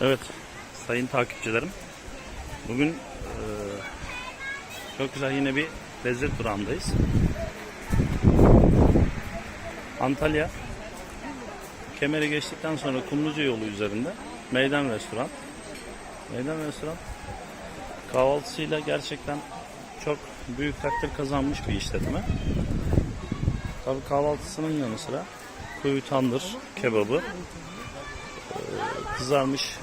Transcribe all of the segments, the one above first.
Evet, sayın takipçilerim. Bugün eee, çok güzel yine bir lezzet durağındayız. Antalya, Kemer'i geçtikten sonra Kumluca yolu üzerinde Meydan Restoran. Meydan Restoran kahvaltısıyla gerçekten çok büyük takdir kazanmış bir işletme. Tabii kahvaltısının yanı sıra kuyu tandır kebabı, kızarmış,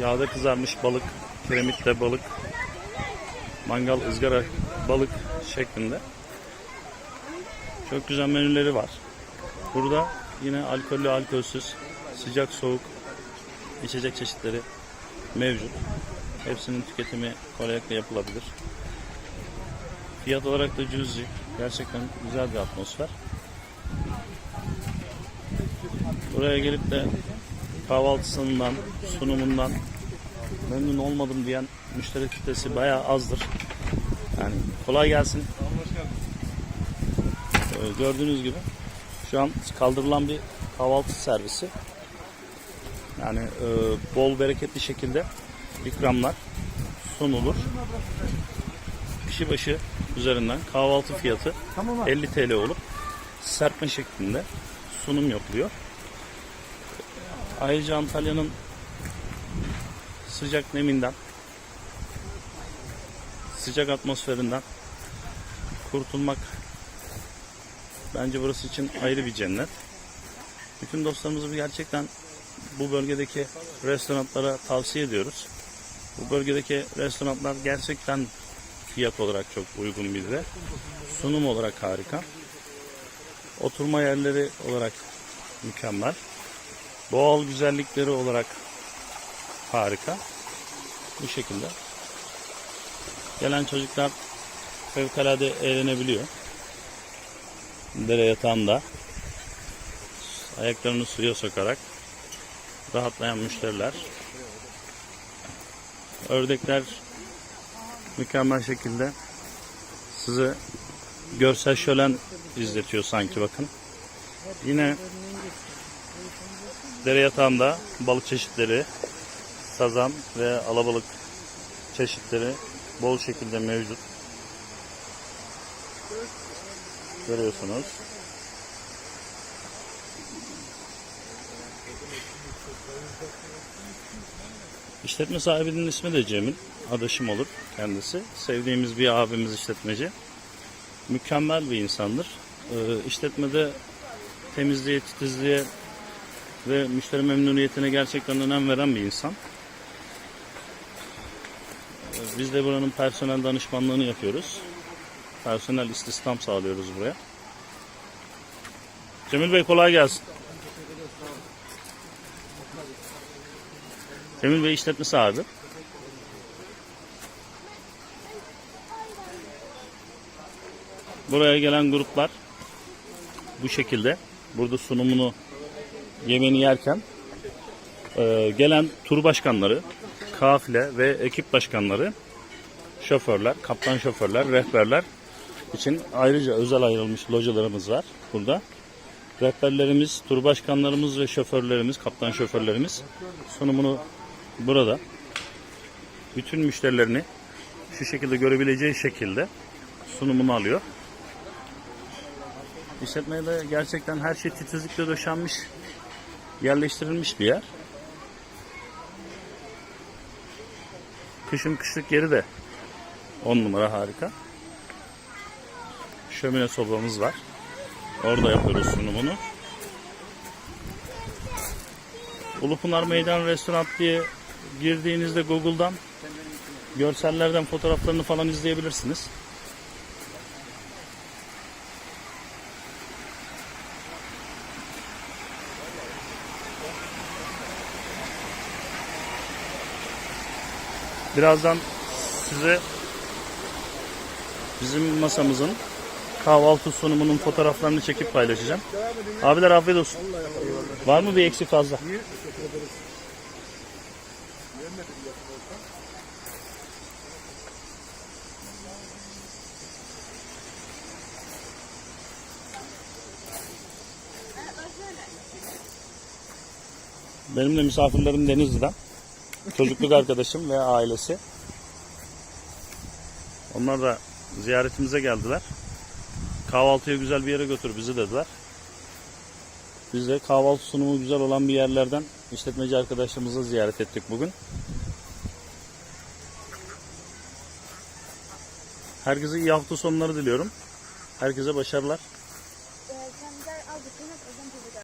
yağda kızarmış balık, kiremitle balık, mangal ızgara balık şeklinde. Çok güzel menüleri var. Burada yine alkollü, alkolsüz, sıcak, soğuk içecek çeşitleri mevcut. Hepsinin tüketimi kolaylıkla yapılabilir. Fiyat olarak da cüzi. Gerçekten güzel bir atmosfer. Buraya gelip de kahvaltısından, sunumundan memnun olmadım diyen müşteri kitlesi bayağı azdır. Yani kolay gelsin. Ee, gördüğünüz gibi şu an kaldırılan bir kahvaltı servisi. Yani e, bol bereketli şekilde ikramlar sunulur. Kişi başı üzerinden kahvaltı fiyatı 50 TL olup serpme şeklinde sunum yapılıyor. Ayrıca Antalya'nın sıcak neminden, sıcak atmosferinden kurtulmak bence burası için ayrı bir cennet. Bütün dostlarımızı gerçekten bu bölgedeki restoranlara tavsiye ediyoruz. Bu bölgedeki restoranlar gerçekten fiyat olarak çok uygun bir de. Sunum olarak harika. Oturma yerleri olarak mükemmel. Doğal güzellikleri olarak harika. Bu şekilde. Gelen çocuklar fevkalade eğlenebiliyor. Dere yatağında ayaklarını suya sokarak rahatlayan müşteriler. Ördekler mükemmel şekilde size görsel şölen izletiyor sanki bakın. Yine dere yatağında balık çeşitleri, sazan ve alabalık çeşitleri bol şekilde mevcut. Görüyorsunuz. İşletme sahibinin ismi de Cemil. Adaşım olur kendisi. Sevdiğimiz bir abimiz işletmeci. Mükemmel bir insandır. Ee, işletmede temizliğe, titizliğe ve müşteri memnuniyetine gerçekten önem veren bir insan. Biz de buranın personel danışmanlığını yapıyoruz. Personel istihdam sağlıyoruz buraya. Cemil Bey kolay gelsin. Cemil Bey işletme sahibi. Buraya gelen gruplar bu şekilde. Burada sunumunu yemeğini yerken e, gelen tur başkanları, kafile ve ekip başkanları, şoförler, kaptan şoförler, rehberler için ayrıca özel ayrılmış localarımız var burada. Rehberlerimiz, tur başkanlarımız ve şoförlerimiz, kaptan şoförlerimiz sunumunu burada bütün müşterilerini şu şekilde görebileceği şekilde sunumunu alıyor. İşletmeye de gerçekten her şey titizlikle döşenmiş, yerleştirilmiş bir yer. Kışın kışlık yeri de 10 numara harika. Şömine sobamız var. Orada yapıyoruz sunumunu. Ulupınar Meydan Restoran diye girdiğinizde Google'dan görsellerden fotoğraflarını falan izleyebilirsiniz. Birazdan size bizim masamızın kahvaltı sunumunun fotoğraflarını çekip paylaşacağım. Abiler afiyet olsun. Var mı bir eksik fazla? Benim de misafirlerim Denizli'den. Çocukluk arkadaşım ve ailesi. Onlar da ziyaretimize geldiler. Kahvaltıya güzel bir yere götür bizi dediler. Biz de kahvaltı sunumu güzel olan bir yerlerden işletmeci arkadaşlarımızı ziyaret ettik bugün. Herkese iyi hafta sonları diliyorum. Herkese başarılar.